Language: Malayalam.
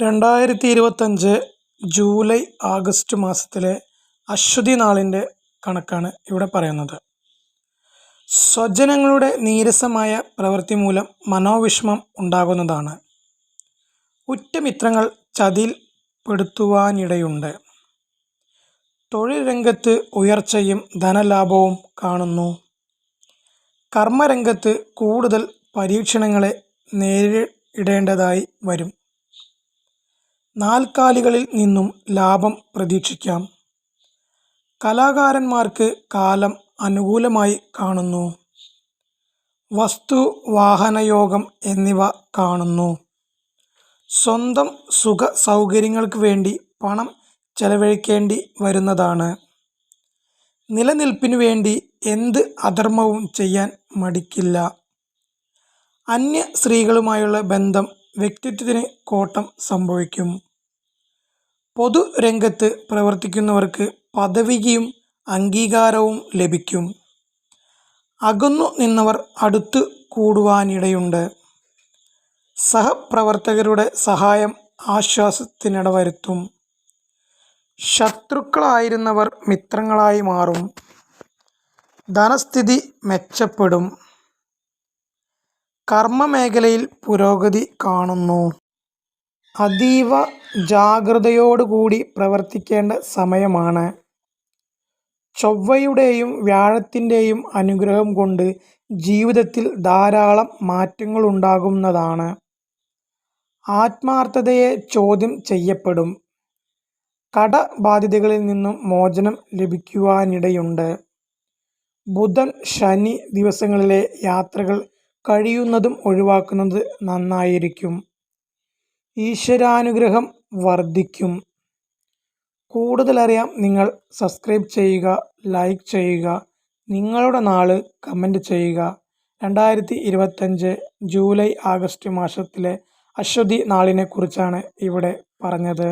രണ്ടായിരത്തി ഇരുപത്തഞ്ച് ജൂലൈ ആഗസ്റ്റ് മാസത്തിലെ അശ്വതി നാളിന്റെ കണക്കാണ് ഇവിടെ പറയുന്നത്. സ്വജനങ്ങളുടെ നീരസമായ പ്രവൃത്തി മൂലം മനോവിഷമം ഉണ്ടാകുന്നതാണ്. ഉറ്റമിത്രങ്ങൾ ചതിയിൽ പെടുത്തുവാനിടയുണ്ട്. തൊഴിൽ രംഗത്ത് ഉയർച്ചയും ധനലാഭവും കാണുന്നു. കർമ്മരംഗത്ത് കൂടുതൽ പരീക്ഷണങ്ങളെ നേരിടേണ്ടതായി വരും. നാൽക്കാലികളിൽ നിന്നും ലാഭം പ്രതീക്ഷിക്കാം. കലാകാരന്മാർക്ക് കാലം അനുകൂലമായി കാണുന്നു. വസ്തു വാഹനയോഗം എന്നിവ കാണുന്നു. സ്വന്തം സുഖ സൗകര്യങ്ങൾക്ക് വേണ്ടി പണം ചെലവഴിക്കേണ്ടി വരുന്നതാണ്. നിലനിൽപ്പിനു വേണ്ടി എന്ത് അധർമ്മവും ചെയ്യാൻ മടിക്കില്ല. അന്യ സ്ത്രീകളുമായുള്ള ബന്ധം വ്യക്തിത്വത്തിന് കോട്ടം സംഭവിക്കും. പൊതുരംഗത്ത് പ്രവർത്തിക്കുന്നവർക്ക് പദവിയും അംഗീകാരവും ലഭിക്കും. അകന്നു നിന്നവർ അടുത്തു കൂടുവാനിടയുണ്ട്. സഹപ്രവർത്തകരുടെ സഹായം ആശ്വാസത്തിനിടവരുത്തും. ശത്രുക്കളായിരുന്നവർ മിത്രങ്ങളായി മാറും. ധനസ്ഥിതി മെച്ചപ്പെടും. കർമ്മമേഖലയിൽ പുരോഗതി കാണുന്നു. അതീവ ജാഗ്രതയോടുകൂടി പ്രവർത്തിക്കേണ്ട സമയമാണ്. ചൊവ്വയുടെയും വ്യാഴത്തിന്റെയും അനുഗ്രഹം കൊണ്ട് ജീവിതത്തിൽ ധാരാളം മാറ്റങ്ങളുണ്ടാകുന്നതാണ് ആത്മാർത്ഥതയെ ചോദ്യം ചെയ്യപ്പെടും. കടബാധ്യതകളിൽ നിന്നും മോചനം ലഭിക്കുവാനിടയുണ്ട്. ബുധൻ ശനി ദിവസങ്ങളിലെ യാത്രകൾ കഴിയുന്നതും ഒഴിവാക്കുന്നത് നന്നായിരിക്കും. ഈശ്വരാനുഗ്രഹം വർദ്ധിക്കും. കൂടുതലറിയാം നിങ്ങൾ സബ്സ്ക്രൈബ് ചെയ്യുക ലൈക്ക് ചെയ്യുക നിങ്ങളുടെ നാൾ കമന്റ് ചെയ്യുക. രണ്ടായിരത്തി ഇരുപത്തഞ്ച് ജൂലൈ ആഗസ്റ്റ് മാസത്തിലെ അശ്വതി നാളിനെക്കുറിച്ചാണ് ഇവിടെ പറഞ്ഞത്.